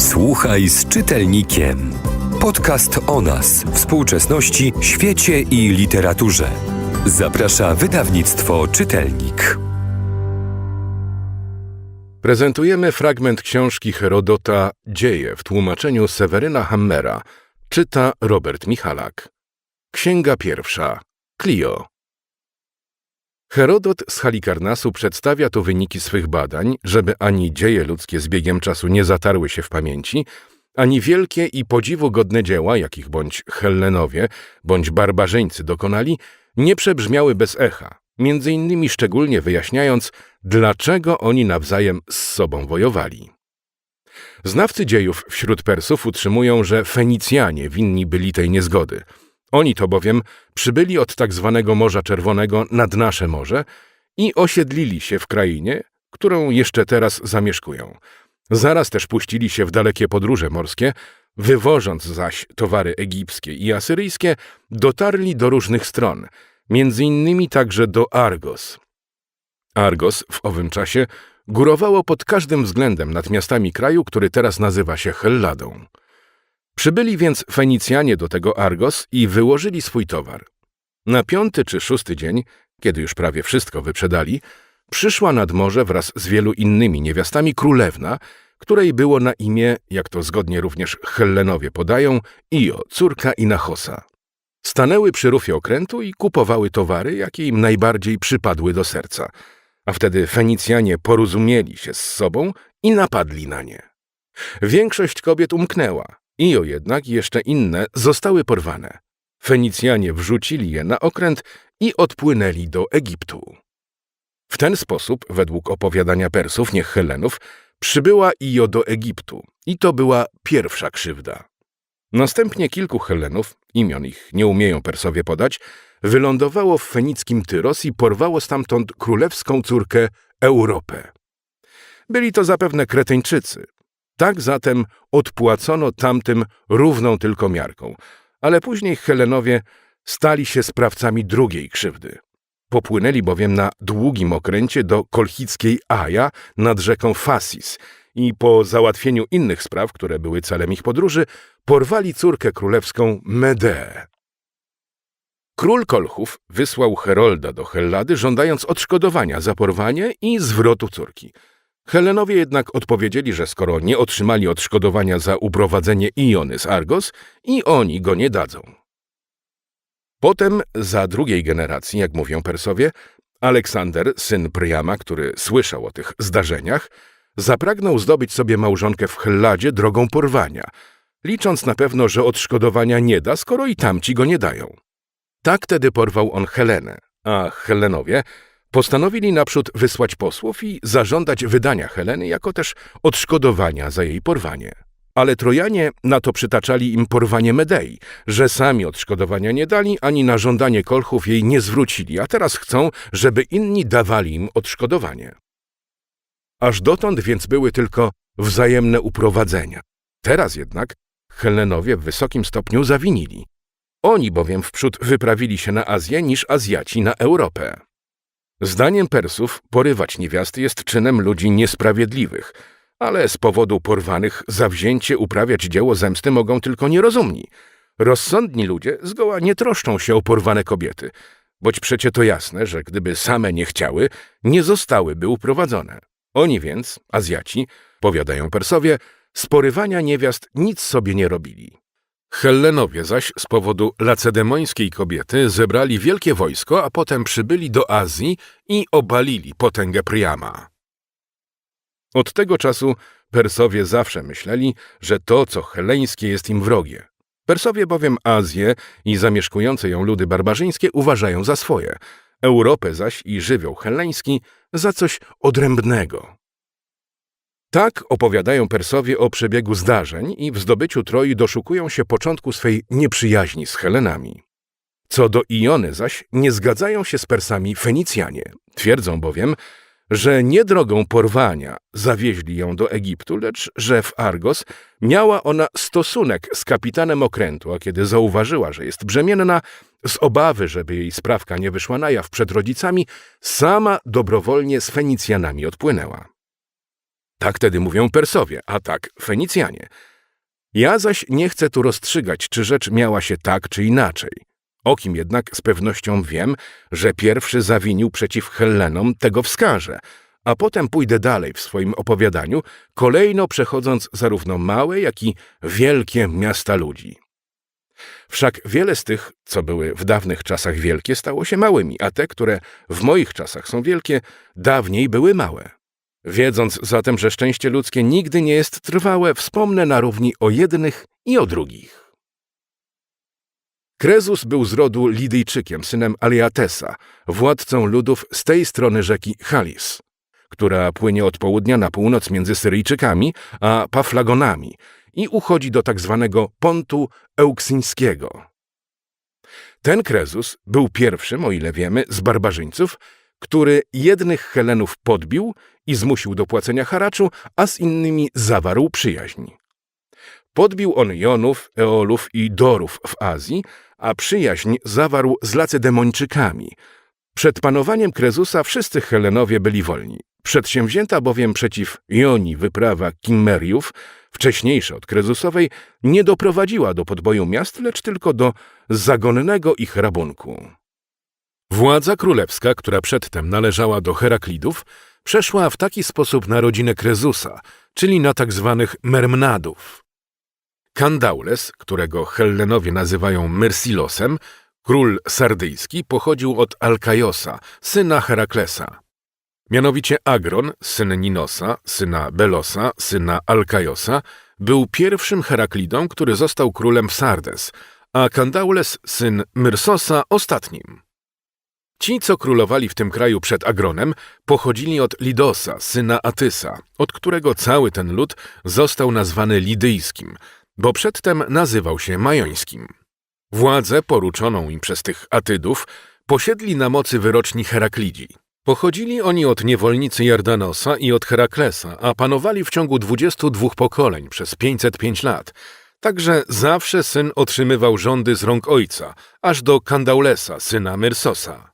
Słuchaj z czytelnikiem. Podcast o nas, współczesności, świecie i literaturze. Zaprasza wydawnictwo Czytelnik. Prezentujemy fragment książki Herodota Dzieje w tłumaczeniu Seweryna Hammera. Czyta Robert Michalak. Księga pierwsza. Clio. Herodot z Halikarnasu przedstawia tu wyniki swych badań, żeby ani dzieje ludzkie z biegiem czasu nie zatarły się w pamięci, ani wielkie i podziwu godne dzieła, jakich bądź Hellenowie, bądź barbarzyńcy dokonali, nie przebrzmiały bez echa, między innymi szczególnie wyjaśniając, dlaczego oni nawzajem z sobą wojowali. Znawcy dziejów wśród Persów utrzymują, że Fenicjanie winni byli tej niezgody – oni to bowiem przybyli od tak zwanego Morza Czerwonego nad nasze morze i osiedlili się w krainie, którą jeszcze teraz zamieszkują. Zaraz też puścili się w dalekie podróże morskie, wywożąc zaś towary egipskie i asyryjskie, dotarli do różnych stron, między innymi także do Argos. Argos w owym czasie górowało pod każdym względem nad miastami kraju, który teraz nazywa się Helladą. Przybyli więc Fenicjanie do tego Argos i wyłożyli swój towar. Na piąty czy szósty dzień, kiedy już prawie wszystko wyprzedali, przyszła nad morze wraz z wielu innymi niewiastami królewna, której było na imię, jak to zgodnie również Hellenowie podają, Io, córka Inachosa. Stanęły przy rufie okrętu i kupowały towary, jakie im najbardziej przypadły do serca, a wtedy Fenicjanie porozumieli się z sobą i napadli na nie. Większość kobiet umknęła, Io jednak i jeszcze inne zostały porwane. Fenicjanie wrzucili je na okręt i odpłynęli do Egiptu. W ten sposób, według opowiadania Persów, niech Helenów, przybyła Io do Egiptu i to była pierwsza krzywda. Następnie kilku Helenów, imion ich nie umieją Persowie podać, wylądowało w fenickim Tyros i porwało stamtąd królewską córkę Europę. Byli to zapewne Kreteńczycy, tak zatem odpłacono tamtym równą tylko miarką, ale później Helenowie stali się sprawcami drugiej krzywdy. Popłynęli bowiem na długim okręcie do kolchickiej Aja nad rzeką Fasis i po załatwieniu innych spraw, które były celem ich podróży, porwali córkę królewską Medeę. Król Kolchów wysłał Herolda do Hellady, żądając odszkodowania za porwanie i zwrotu córki – Helenowie jednak odpowiedzieli, że skoro nie otrzymali odszkodowania za uprowadzenie Iony z Argos, i oni go nie dadzą. Potem, za drugiej generacji, jak mówią Persowie, Aleksander, syn Priama, który słyszał o tych zdarzeniach, zapragnął zdobyć sobie małżonkę w Helladzie drogą porwania, licząc na pewno, że odszkodowania nie da, skoro i tamci go nie dają. Tak tedy porwał on Helenę, a Helenowie Postanowili naprzód wysłać posłów i zażądać wydania Heleny, jako też odszkodowania za jej porwanie. Ale Trojanie na to przytaczali im porwanie Medei, że sami odszkodowania nie dali, ani na żądanie kolchów jej nie zwrócili, a teraz chcą, żeby inni dawali im odszkodowanie. Aż dotąd więc były tylko wzajemne uprowadzenia. Teraz jednak Helenowie w wysokim stopniu zawinili. Oni bowiem wprzód wyprawili się na Azję niż Azjaci na Europę. Zdaniem Persów porywać niewiasty jest czynem ludzi niesprawiedliwych, ale z powodu porwanych zawzięcie uprawiać dzieło zemsty mogą tylko nierozumni. Rozsądni ludzie zgoła nie troszczą się o porwane kobiety, boć przecie to jasne, że gdyby same nie chciały, nie zostałyby uprowadzone. Oni więc, Azjaci, powiadają Persowie, z porywania niewiast nic sobie nie robili. Hellenowie zaś z powodu lacedemońskiej kobiety zebrali wielkie wojsko, a potem przybyli do Azji i obalili potęgę Priama. Od tego czasu Persowie zawsze myśleli, że to, co heleńskie, jest im wrogie. Persowie bowiem Azję i zamieszkujące ją ludy barbarzyńskie uważają za swoje, Europę zaś i żywioł heleński za coś odrębnego. Tak opowiadają Persowie o przebiegu zdarzeń i w zdobyciu Troi doszukują się początku swej nieprzyjaźni z Helenami. Co do Iony zaś nie zgadzają się z Persami Fenicjanie. Twierdzą bowiem, że nie drogą porwania zawieźli ją do Egiptu, lecz że w Argos miała ona stosunek z kapitanem okrętu, a kiedy zauważyła, że jest brzemienna, z obawy, żeby jej sprawka nie wyszła na jaw przed rodzicami, sama dobrowolnie z Fenicjanami odpłynęła. Tak tedy mówią Persowie, a tak Fenicjanie. Ja zaś nie chcę tu rozstrzygać, czy rzecz miała się tak, czy inaczej. O kim jednak z pewnością wiem, że pierwszy zawinił przeciw Hellenom, tego wskażę, a potem pójdę dalej w swoim opowiadaniu, kolejno przechodząc zarówno małe, jak i wielkie miasta ludzi. Wszak wiele z tych, co były w dawnych czasach wielkie, stało się małymi, a te, które w moich czasach są wielkie, dawniej były małe. Wiedząc zatem, że szczęście ludzkie nigdy nie jest trwałe, wspomnę na równi o jednych i o drugich. Krezus był z rodu Lidyjczykiem, synem Aliatesa, władcą ludów z tej strony rzeki Halis, która płynie od południa na północ między Syryjczykami a Paflagonami i uchodzi do tak zwanego Pontu Euksyńskiego. Ten Krezus był pierwszym, o ile wiemy, z barbarzyńców, który jednych Helenów podbił i zmusił do płacenia haraczu, a z innymi zawarł przyjaźń. Podbił on Jonów, Eolów i Dorów w Azji, a przyjaźń zawarł z Lacedemończykami. Przed panowaniem Krezusa wszyscy Helenowie byli wolni. Przedsięwzięta bowiem przeciw Joni wyprawa Kimmeriów, wcześniejsza od Krezusowej, nie doprowadziła do podboju miast, lecz tylko do zagonnego ich rabunku. Władza królewska, która przedtem należała do Heraklidów, przeszła w taki sposób na rodzinę Krezusa, czyli na tak zwanych Mermnadów. Kandaules, którego Hellenowie nazywają Mersilosem, król sardyjski, pochodził od Alkajosa, syna Heraklesa. Mianowicie Agron, syn Ninosa, syna Belosa, syna Alkajosa, był pierwszym Heraklidą, który został królem w Sardes, a Kandaules, syn Myrsosa, ostatnim. Ci, co królowali w tym kraju przed Agronem, pochodzili od Lidosa, syna Atysa, od którego cały ten lud został nazwany lidyjskim, bo przedtem nazywał się majońskim. Władzę poruczoną im przez tych Atydów posiedli na mocy wyroczni Heraklidzi. Pochodzili oni od niewolnicy Jardanosa i od Heraklesa, a panowali w ciągu 22 pokoleń przez 505 lat. Także zawsze syn otrzymywał rządy z rąk ojca, aż do Kandaulesa, syna Myrsosa.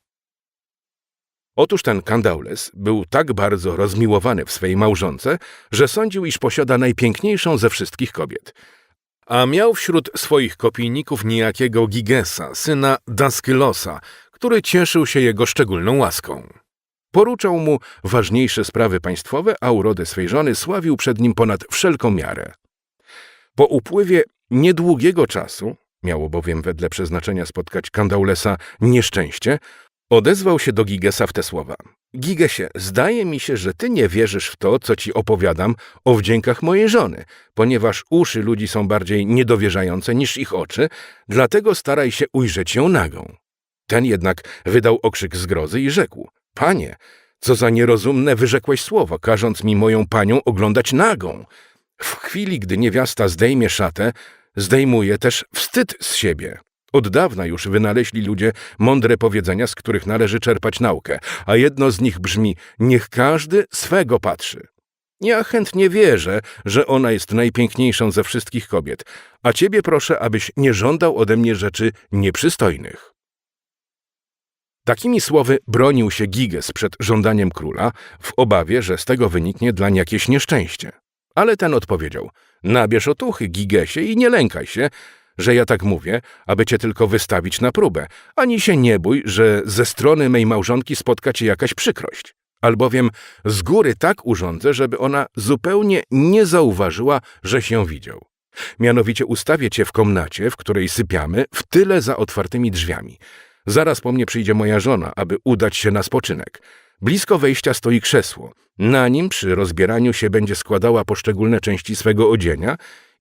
Otóż ten Kandaules był tak bardzo rozmiłowany w swej małżonce, że sądził, iż posiada najpiękniejszą ze wszystkich kobiet. A miał wśród swoich kopijników niejakiego Gigesa, syna Daskylosa, który cieszył się jego szczególną łaską. Poruczał mu ważniejsze sprawy państwowe, a urodę swej żony sławił przed nim ponad wszelką miarę. Po upływie niedługiego czasu, miało bowiem wedle przeznaczenia spotkać Kandaulesa nieszczęście, odezwał się do Gigesa w te słowa. Gigesie, zdaje mi się, że ty nie wierzysz w to, co ci opowiadam o wdziękach mojej żony, ponieważ uszy ludzi są bardziej niedowierzające niż ich oczy, dlatego staraj się ujrzeć ją nagą. Ten jednak wydał okrzyk zgrozy i rzekł: Panie, co za nierozumne wyrzekłeś słowo, każąc mi moją panią oglądać nagą. W chwili, gdy niewiasta zdejmie szatę, zdejmuje też wstyd z siebie. Od dawna już wynaleźli ludzie mądre powiedzenia, z których należy czerpać naukę, a jedno z nich brzmi: Niech każdy swego patrzy. Ja chętnie wierzę, że ona jest najpiękniejszą ze wszystkich kobiet, a ciebie proszę, abyś nie żądał ode mnie rzeczy nieprzystojnych. Takimi słowy bronił się Giges przed żądaniem króla, w obawie, że z tego wyniknie dlań jakieś nieszczęście. Ale ten odpowiedział: Nabierz otuchy, Gigesie, i nie lękaj się, że ja tak mówię, aby cię tylko wystawić na próbę, ani się nie bój, że ze strony mej małżonki spotka cię jakaś przykrość. Albowiem z góry tak urządzę, żeby ona zupełnie nie zauważyła, że się widział. Mianowicie ustawię cię w komnacie, w której sypiamy, w tyle za otwartymi drzwiami. Zaraz po mnie przyjdzie moja żona, aby udać się na spoczynek. Blisko wejścia stoi krzesło. Na nim przy rozbieraniu się będzie składała poszczególne części swego odzienia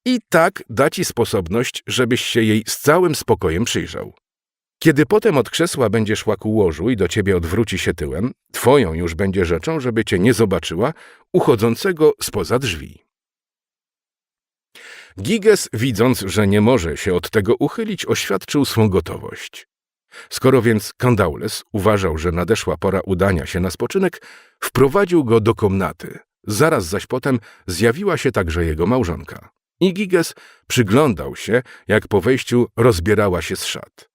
i tak da ci sposobność, żebyś się jej z całym spokojem przyjrzał. Kiedy potem od krzesła będzie szła ku łożu i do ciebie odwróci się tyłem, twoją już będzie rzeczą, żeby cię nie zobaczyła, uchodzącego spoza drzwi. Giges, widząc, że nie może się od tego uchylić, oświadczył swą gotowość. Skoro więc Kandaules uważał, że nadeszła pora udania się na spoczynek, wprowadził go do komnaty. Zaraz zaś potem zjawiła się także jego małżonka. I Giges przyglądał się, jak po wejściu rozbierała się z szat.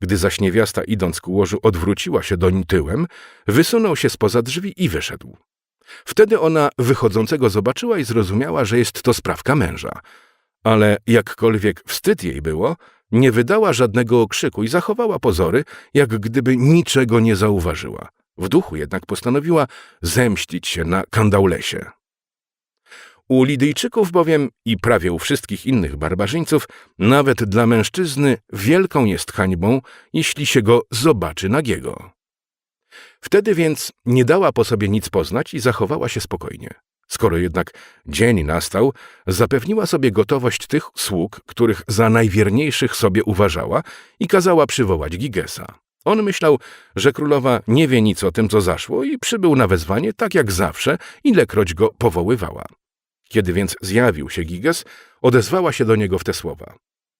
Gdy zaś niewiasta idąc ku łożu odwróciła się doń tyłem, wysunął się spoza drzwi i wyszedł. Wtedy ona wychodzącego zobaczyła i zrozumiała, że jest to sprawka męża. Ale jakkolwiek wstyd jej było, nie wydała żadnego okrzyku i zachowała pozory, jak gdyby niczego nie zauważyła. W duchu jednak postanowiła zemścić się na Kandaulesie. U Lidyjczyków bowiem i prawie u wszystkich innych barbarzyńców, nawet dla mężczyzny wielką jest hańbą, jeśli się go zobaczy nagiego. Wtedy więc nie dała po sobie nic poznać i zachowała się spokojnie. Skoro jednak dzień nastał, zapewniła sobie gotowość tych sług, których za najwierniejszych sobie uważała i kazała przywołać Gigesa. On myślał, że królowa nie wie nic o tym, co zaszło i przybył na wezwanie tak jak zawsze, ilekroć go powoływała. Kiedy więc zjawił się Giges, odezwała się do niego w te słowa.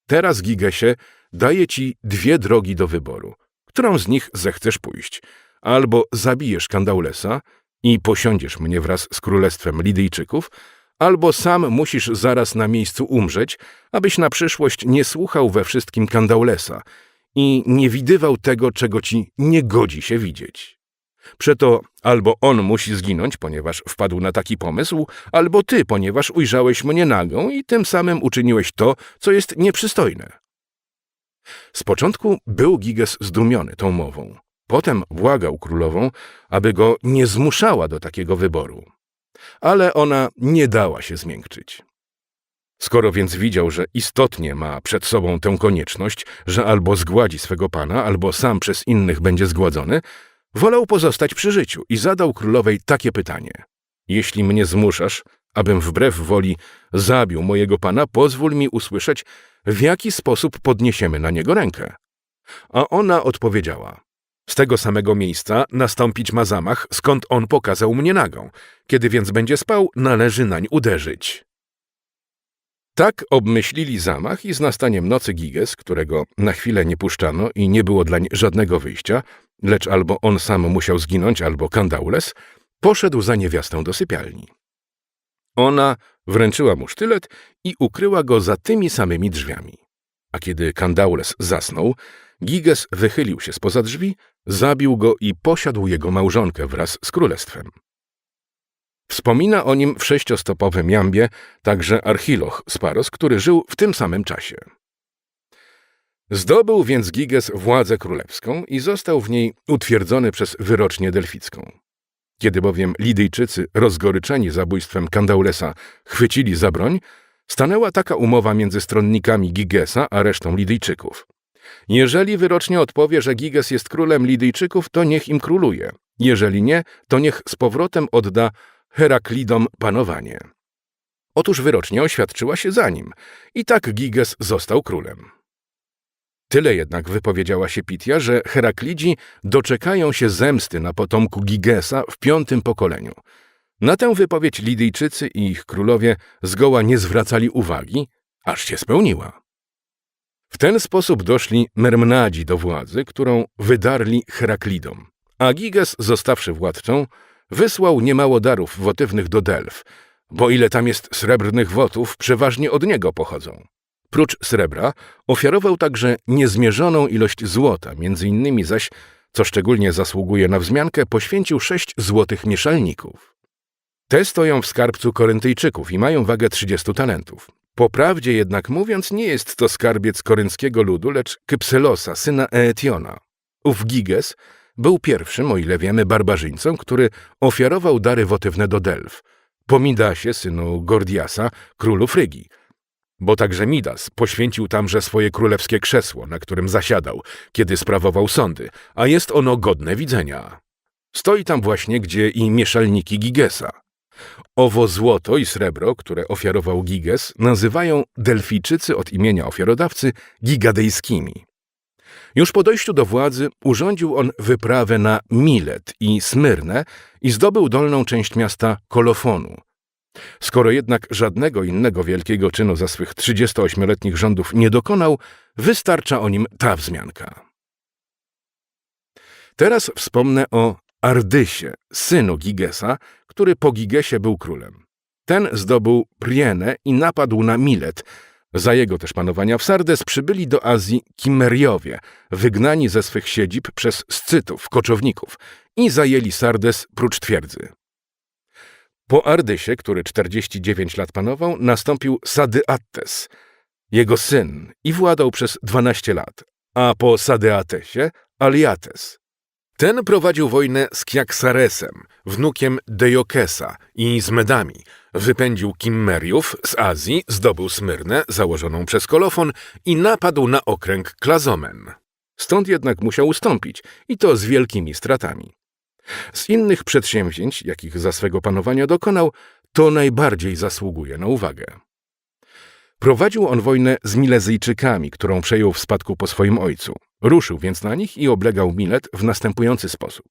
Teraz, Gigesie, daję ci dwie drogi do wyboru. Którą z nich zechcesz pójść? Albo zabijesz Kandaulesa i posiądziesz mnie wraz z królestwem Lidyjczyków, albo sam musisz zaraz na miejscu umrzeć, abyś na przyszłość nie słuchał we wszystkim Kandaulesa i nie widywał tego, czego ci nie godzi się widzieć. Przeto albo on musi zginąć, ponieważ wpadł na taki pomysł, albo ty, ponieważ ujrzałeś mnie nagą i tym samym uczyniłeś to, co jest nieprzystojne. Z początku był Giges zdumiony tą mową. Potem błagał królową, aby go nie zmuszała do takiego wyboru. Ale ona nie dała się zmiękczyć. Skoro więc widział, że istotnie ma przed sobą tę konieczność, że albo zgładzi swego pana, albo sam przez innych będzie zgładzony, wolał pozostać przy życiu i zadał królowej takie pytanie. Jeśli mnie zmuszasz, abym wbrew woli zabił mojego pana, pozwól mi usłyszeć, w jaki sposób podniesiemy na niego rękę. A ona odpowiedziała. Z tego samego miejsca nastąpić ma zamach, skąd on pokazał mnie nagą. Kiedy więc będzie spał, należy nań uderzyć. Tak obmyślili zamach i z nastaniem nocy Giges, którego na chwilę nie puszczano i nie było dlań żadnego wyjścia, lecz albo on sam musiał zginąć, albo Kandaules, poszedł za niewiastą do sypialni. Ona wręczyła mu sztylet i ukryła go za tymi samymi drzwiami. A kiedy Kandaules zasnął, Giges wychylił się spoza drzwi, zabił go i posiadł jego małżonkę wraz z królestwem. Wspomina o nim w sześciostopowym jambie także Archiloch z Paros, który żył w tym samym czasie. Zdobył więc Giges władzę królewską i został w niej utwierdzony przez wyrocznię delficką. Kiedy bowiem Lidyjczycy, rozgoryczeni zabójstwem Kandaulesa, chwycili za broń, stanęła taka umowa między stronnikami Gigesa a resztą Lidyjczyków. Jeżeli wyrocznie odpowie, że Giges jest królem Lidyjczyków, to niech im króluje. Jeżeli nie, to niech z powrotem odda Heraklidom panowanie. Otóż wyrocznie oświadczyła się za nim i tak Giges został królem. Tyle jednak wypowiedziała się Pitia, że Heraklidzi doczekają się zemsty na potomku Gigesa w piątym pokoleniu. Na tę wypowiedź Lidyjczycy i ich królowie zgoła nie zwracali uwagi, aż się spełniła. W ten sposób doszli Mermnadzi do władzy, którą wydarli Heraklidom, a Giges, zostawszy władczą, wysłał niemało darów wotywnych do Delf, bo ile tam jest srebrnych wotów, przeważnie od niego pochodzą. Prócz srebra ofiarował także niezmierzoną ilość złota, między innymi zaś, co szczególnie zasługuje na wzmiankę, poświęcił sześć złotych mieszalników. Te stoją w skarbcu Koryntyjczyków i mają wagę 30 talentów. Po prawdzie jednak mówiąc, nie jest to skarbiec korynckiego ludu, lecz Kypselosa, syna Eetiona. Ów Giges był pierwszym, o ile wiemy, barbarzyńcą, który ofiarował dary wotywne do Delf, po Midasie, synu Gordiasa, królu Frygii, bo także Midas poświęcił tamże swoje królewskie krzesło, na którym zasiadał, kiedy sprawował sądy, a jest ono godne widzenia. Stoi tam właśnie, gdzie i mieszalniki Gigesa. Owo złoto i srebro, które ofiarował Giges, nazywają Delfijczycy od imienia ofiarodawcy gigadejskimi. Już po dojściu do władzy urządził on wyprawę na Milet i Smyrnę i zdobył dolną część miasta Kolofonu. Skoro jednak żadnego innego wielkiego czynu za swych 38-letnich rządów nie dokonał, wystarcza o nim ta wzmianka. Teraz wspomnę o Ardysie, synu Gigesa, który po Gigesie był królem. Ten zdobył Prienę i napadł na Milet. Za jego też panowania w Sardes przybyli do Azji Kimeriowie, wygnani ze swych siedzib przez Scytów, koczowników, i zajęli Sardes prócz twierdzy. Po Ardysie, który 49 lat panował, nastąpił Sadyattes, jego syn, i władał przez 12 lat, a po Sadyatesie Aliates. Ten prowadził wojnę z Kiaksaresem, wnukiem Dejokesa i z Medami. Wypędził Kimmeriów z Azji, zdobył Smyrnę, założoną przez Kolofon i napadł na okręg Klazomen. Stąd jednak musiał ustąpić i to z wielkimi stratami. Z innych przedsięwzięć, jakich za swego panowania dokonał, to najbardziej zasługuje na uwagę. Prowadził on wojnę z Milezyjczykami, którą przejął w spadku po swoim ojcu. Ruszył więc na nich i oblegał Milet w następujący sposób.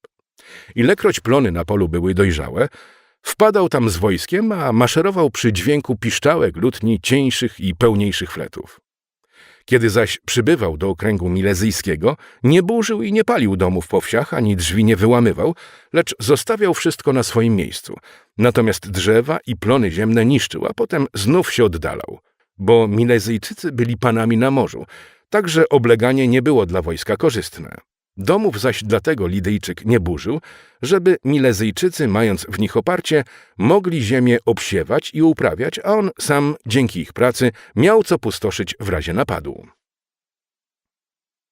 Ilekroć plony na polu były dojrzałe, wpadał tam z wojskiem, a maszerował przy dźwięku piszczałek lutni cieńszych i pełniejszych fletów. Kiedy zaś przybywał do okręgu milezyjskiego, nie burzył i nie palił domów po wsiach, ani drzwi nie wyłamywał, lecz zostawiał wszystko na swoim miejscu. Natomiast drzewa i plony ziemne niszczył, a potem znów się oddalał, bo Milezyjczycy byli panami na morzu, także obleganie nie było dla wojska korzystne. Domów zaś dlatego Lidyjczyk nie burzył, żeby Milezyjczycy, mając w nich oparcie, mogli ziemię obsiewać i uprawiać, a on sam, dzięki ich pracy, miał co pustoszyć w razie napadu.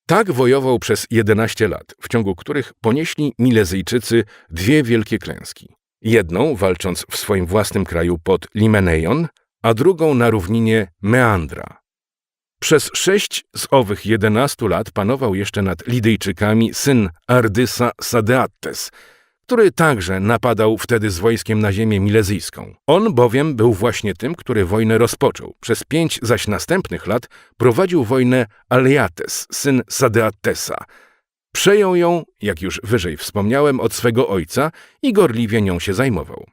Tak wojował przez 11 lat, w ciągu których ponieśli Milezyjczycy dwie wielkie klęski. Jedną walcząc w swoim własnym kraju pod Limeneion, a drugą na równinie Meandra. Przez sześć z owych jedenastu lat panował jeszcze nad Lidyjczykami syn Ardysa Sadeattes, który także napadał wtedy z wojskiem na ziemię milezyjską. On bowiem był właśnie tym, który wojnę rozpoczął. Przez pięć zaś następnych lat prowadził wojnę Aliates, syn Sadeattesa. Przejął ją, jak już wyżej wspomniałem, od swego ojca i gorliwie nią się zajmował.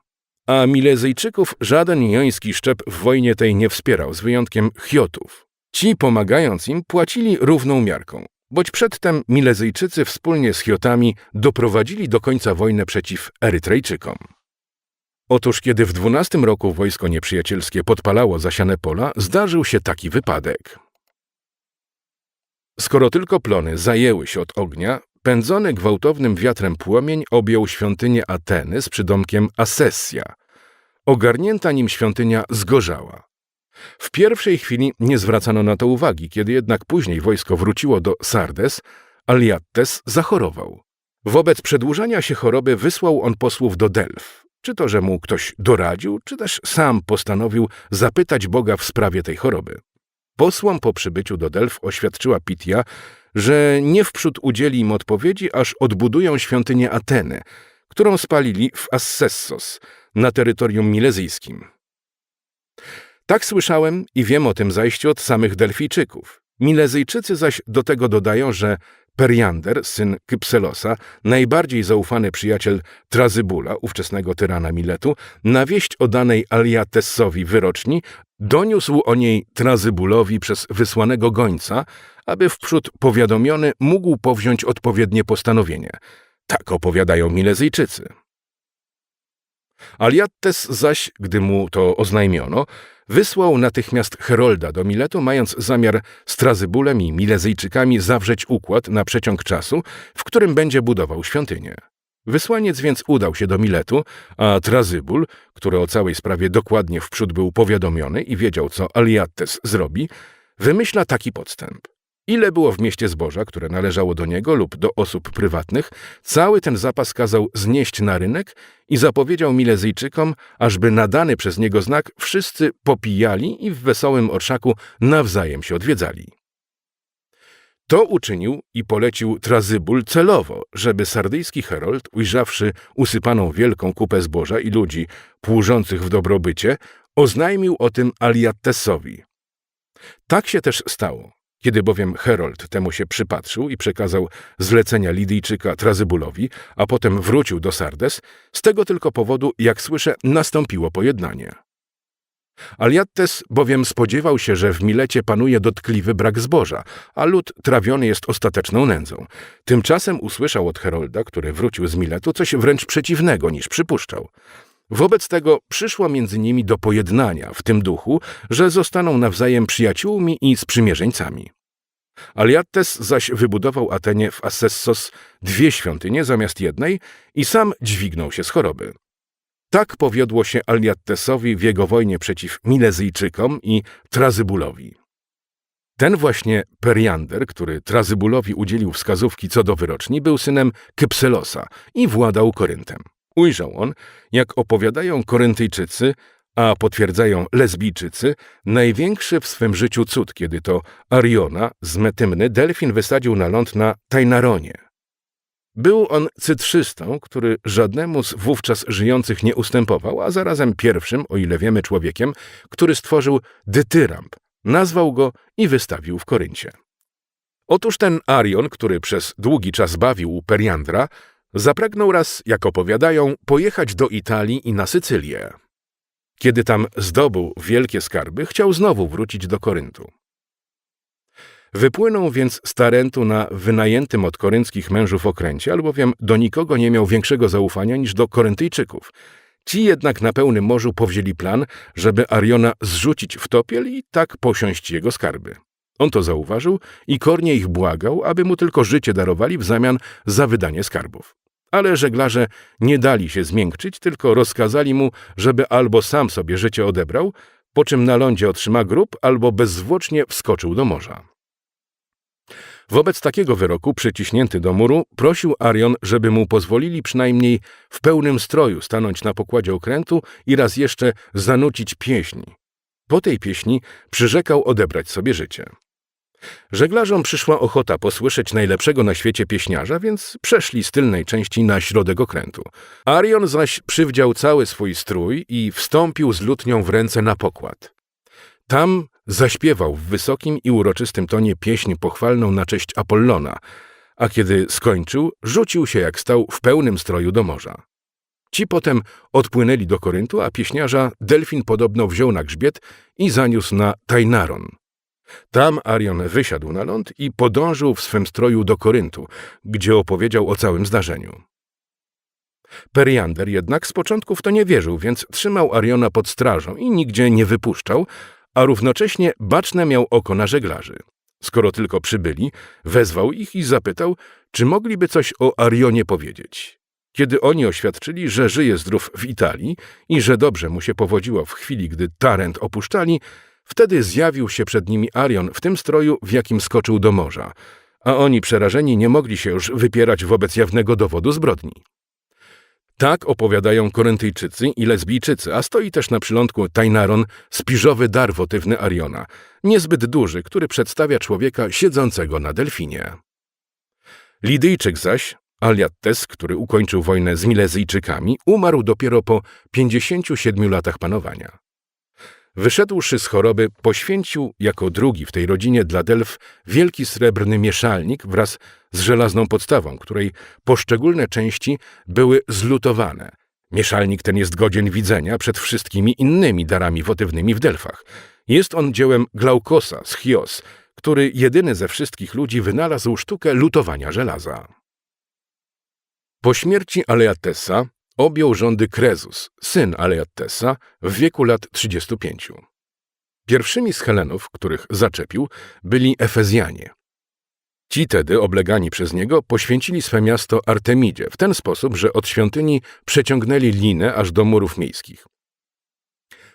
A Milezyjczyków żaden joński szczep w wojnie tej nie wspierał, z wyjątkiem Chiotów. Ci, pomagając im, płacili równą miarką, boć przedtem Milezyjczycy wspólnie z Chiotami doprowadzili do końca wojnę przeciw Erytrejczykom. Otóż kiedy w dwunastym roku wojsko nieprzyjacielskie podpalało zasiane pola, zdarzył się taki wypadek. Skoro tylko plony zajęły się od ognia, pędzony gwałtownym wiatrem płomień objął świątynię Ateny z przydomkiem Asesja. Ogarnięta nim świątynia zgorzała. W pierwszej chwili nie zwracano na to uwagi, kiedy jednak później wojsko wróciło do Sardes, Aliattes zachorował. Wobec przedłużania się choroby wysłał on posłów do Delf. Czy to, że mu ktoś doradził, czy też sam postanowił zapytać Boga w sprawie tej choroby. Posłom po przybyciu do Delf oświadczyła Pitia, że nie wprzód udzieli im odpowiedzi, aż odbudują świątynię Ateny, którą spalili w Assessos, na terytorium milezyjskim. Tak słyszałem i wiem o tym zajściu od samych Delfijczyków. Milezyjczycy zaś do tego dodają, że Periander, syn Kypselosa, najbardziej zaufany przyjaciel Trazybula, ówczesnego tyrana Miletu, na wieść o danej Aliatessowi wyroczni, doniósł o niej Trazybulowi przez wysłanego gońca, aby wprzód powiadomiony mógł powziąć odpowiednie postanowienie. Tak opowiadają Milezyjczycy. Aliattes zaś, gdy mu to oznajmiono, wysłał natychmiast Herolda do Miletu, mając zamiar z Trazybulem i Milezyjczykami zawrzeć układ na przeciąg czasu, w którym będzie budował świątynię. Wysłaniec więc udał się do Miletu, a Trazybul, który o całej sprawie dokładnie wprzód był powiadomiony i wiedział, co Aliattes zrobi, wymyśla taki podstęp. Ile było w mieście zboża, które należało do niego lub do osób prywatnych, cały ten zapas kazał znieść na rynek i zapowiedział Milezyjczykom, ażby nadany przez niego znak wszyscy popijali i w wesołym orszaku nawzajem się odwiedzali. To uczynił i polecił Trazybul celowo, żeby sardyjski herold, ujrzawszy usypaną wielką kupę zboża i ludzi płużących w dobrobycie, oznajmił o tym Aliattesowi. Tak się też stało. Kiedy bowiem Herold temu się przypatrzył i przekazał zlecenia Lidyjczyka Trazybulowi, a potem wrócił do Sardes, z tego tylko powodu, jak słyszę, nastąpiło pojednanie. Aliattes bowiem spodziewał się, że w Milecie panuje dotkliwy brak zboża, a lud trawiony jest ostateczną nędzą. Tymczasem usłyszał od Herolda, który wrócił z Miletu, coś wręcz przeciwnego niż przypuszczał. Wobec tego przyszło między nimi do pojednania w tym duchu, że zostaną nawzajem przyjaciółmi i sprzymierzeńcami. Aliattes zaś wybudował Atenie w Assessos dwie świątynie zamiast jednej i sam dźwignął się z choroby. Tak powiodło się Aliattesowi w jego wojnie przeciw Milezyjczykom i Trazybulowi. Ten właśnie Periander, który Trazybulowi udzielił wskazówki co do wyroczni, był synem Kypselosa i władał Koryntem. Ujrzał on, jak opowiadają Koryntyjczycy, a potwierdzają lesbijczycy, największy w swym życiu cud, kiedy to Ariona z Metymny delfin wysadził na ląd na Tajnaronie. Był on cytrzystą, który żadnemu z wówczas żyjących nie ustępował, a zarazem pierwszym, o ile wiemy, człowiekiem, który stworzył dytyramb, nazwał go i wystawił w Koryncie. Otóż ten Arion, który przez długi czas bawił Periandra, zapragnął raz, jak opowiadają, pojechać do Italii i na Sycylię. Kiedy tam zdobył wielkie skarby, chciał znowu wrócić do Koryntu. Wypłynął więc z Tarentu na wynajętym od korynckich mężów okręcie, albowiem do nikogo nie miał większego zaufania niż do Koryntyjczyków. Ci jednak na pełnym morzu powzięli plan, żeby Ariona zrzucić w topiel i tak posiąść jego skarby. On to zauważył i kornie ich błagał, aby mu tylko życie darowali w zamian za wydanie skarbów. Ale żeglarze nie dali się zmiękczyć, tylko rozkazali mu, żeby albo sam sobie życie odebrał, po czym na lądzie otrzyma grób, albo bezzwłocznie wskoczył do morza. Wobec takiego wyroku, przyciśnięty do muru, prosił Arion, żeby mu pozwolili przynajmniej w pełnym stroju stanąć na pokładzie okrętu i raz jeszcze zanucić pieśń. Po tej pieśni przyrzekał odebrać sobie życie. Żeglarzom przyszła ochota posłyszeć najlepszego na świecie pieśniarza, więc przeszli z tylnej części na środek okrętu. Arion zaś przywdział cały swój strój i wstąpił z lutnią w ręce na pokład. Tam zaśpiewał w wysokim i uroczystym tonie pieśń pochwalną na cześć Apollona, a kiedy skończył, rzucił się jak stał w pełnym stroju do morza. Ci potem odpłynęli do Koryntu, a pieśniarza Delfin podobno wziął na grzbiet i zaniósł na Tajnaron. Tam Arion wysiadł na ląd i podążył w swym stroju do Koryntu, gdzie opowiedział o całym zdarzeniu. Periander jednak z początku w to nie wierzył, więc trzymał Ariona pod strażą i nigdzie nie wypuszczał, a równocześnie baczne miał oko na żeglarzy. Skoro tylko przybyli, wezwał ich i zapytał, czy mogliby coś o Arionie powiedzieć. Kiedy oni oświadczyli, że żyje zdrów w Italii i że dobrze mu się powodziło w chwili, gdy Tarent opuszczali, wtedy zjawił się przed nimi Arion w tym stroju, w jakim skoczył do morza, a oni przerażeni nie mogli się już wypierać wobec jawnego dowodu zbrodni. Tak opowiadają Koryntyjczycy i lesbijczycy, a stoi też na przylądku Tajnaron spiżowy dar wotywny Ariona, niezbyt duży, który przedstawia człowieka siedzącego na delfinie. Lidyjczyk zaś, Aliattes, który ukończył wojnę z Milezyjczykami, umarł dopiero po 57 latach panowania. Wyszedłszy z choroby, poświęcił jako drugi w tej rodzinie dla Delf wielki srebrny mieszalnik wraz z żelazną podstawą, której poszczególne części były zlutowane. Mieszalnik ten jest godzien widzenia przed wszystkimi innymi darami wotywnymi w Delfach. Jest on dziełem Glaukosa z Chios, który jedyny ze wszystkich ludzi wynalazł sztukę lutowania żelaza. Po śmierci Aleatesa objął rządy Krezus, syn Aleattesa, w wieku lat 35. Pierwszymi z Helenów, których zaczepił, byli Efezjanie. Ci tedy, oblegani przez niego, poświęcili swe miasto Artemidzie w ten sposób, że od świątyni przeciągnęli linę aż do murów miejskich.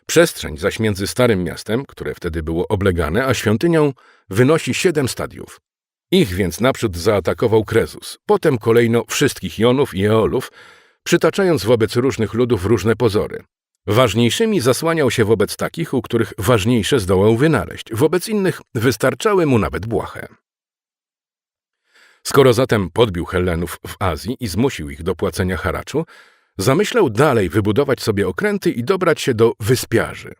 Przestrzeń zaś między Starym Miastem, które wtedy było oblegane, a świątynią wynosi siedem stadiów. Ich więc naprzód zaatakował Krezus, potem kolejno wszystkich Jonów i Eolów, przytaczając wobec różnych ludów różne pozory. Ważniejszymi zasłaniał się wobec takich, u których ważniejsze zdołał wynaleźć, wobec innych wystarczały mu nawet błahe. Skoro zatem podbił Hellenów w Azji i zmusił ich do płacenia haraczu, zamyślał dalej wybudować sobie okręty i dobrać się do wyspiarzy.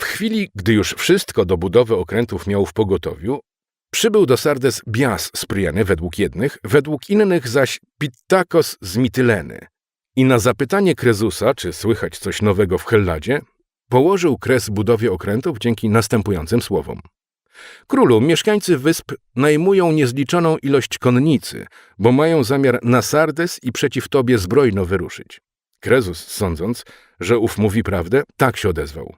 W chwili, gdy już wszystko do budowy okrętów miał w pogotowiu, przybył do Sardes Bias spryjany według jednych, według innych zaś Pittakos z Mityleny, i na zapytanie Krezusa, czy słychać coś nowego w Helladzie, położył kres budowie okrętów dzięki następującym słowom. Królu, mieszkańcy wysp najmują niezliczoną ilość konnicy, bo mają zamiar na Sardes i przeciw tobie zbrojno wyruszyć. Krezus, sądząc, że ów mówi prawdę, tak się odezwał.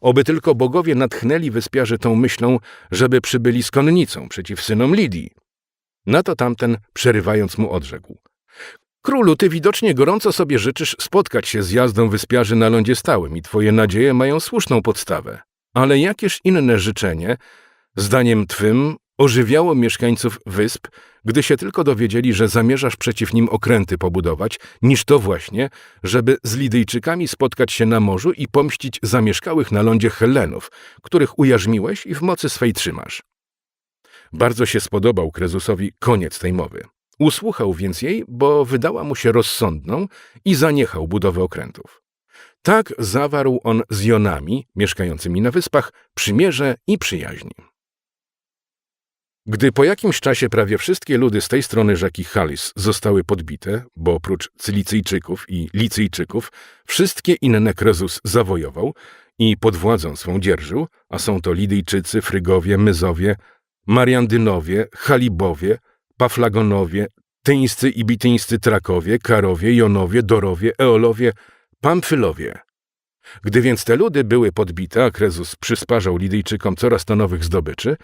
Oby tylko bogowie natchnęli wyspiarzy tą myślą, żeby przybyli z konnicą przeciw synom Lidii. Na to tamten, przerywając mu, odrzekł. Królu, ty widocznie gorąco sobie życzysz spotkać się z jazdą wyspiarzy na lądzie stałym i twoje nadzieje mają słuszną podstawę. Ale jakież inne życzenie, zdaniem twym, ożywiało mieszkańców wysp, gdy się tylko dowiedzieli, że zamierzasz przeciw nim okręty pobudować, niż to właśnie, żeby z Lidyjczykami spotkać się na morzu i pomścić zamieszkałych na lądzie Hellenów, których ujarzmiłeś i w mocy swej trzymasz. Bardzo się spodobał Krezusowi koniec tej mowy. Usłuchał więc jej, bo wydała mu się rozsądną i zaniechał budowy okrętów. Tak zawarł on z Jonami, mieszkającymi na wyspach, przymierze i przyjaźni. Gdy po jakimś czasie prawie wszystkie ludy z tej strony rzeki Halis zostały podbite, bo oprócz Cylicyjczyków i Licyjczyków wszystkie inne Krezus zawojował i pod władzą swą dzierżył, a są to Lidyjczycy, Frygowie, Myzowie, Mariandynowie, Chalibowie, Paflagonowie, Tyńscy i Bityńscy Trakowie, Karowie, Jonowie, Dorowie, Eolowie, Pamfylowie. Gdy więc te ludy były podbite, a Krezus przysparzał Lidyjczykom coraz to nowych zdobyczy,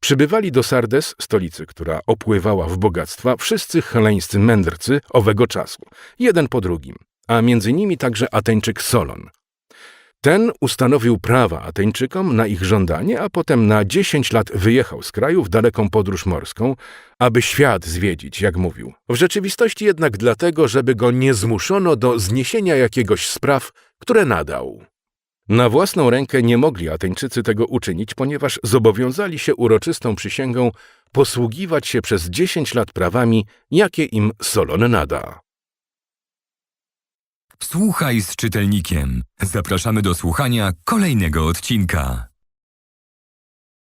przybywali do Sardes, stolicy, która opływała w bogactwa, wszyscy heleńscy mędrcy owego czasu, jeden po drugim, a między nimi także Ateńczyk Solon. Ten ustanowił prawa Ateńczykom na ich żądanie, a potem na dziesięć lat wyjechał z kraju w daleką podróż morską, aby świat zwiedzić, jak mówił. W rzeczywistości jednak dlatego, żeby go nie zmuszono do zniesienia jakiegoś spraw, które nadał. Na własną rękę nie mogli Ateńczycy tego uczynić, ponieważ zobowiązali się uroczystą przysięgą posługiwać się przez dziesięć lat prawami, jakie im Solon nada. Słuchaj z czytelnikiem. Zapraszamy do słuchania kolejnego odcinka.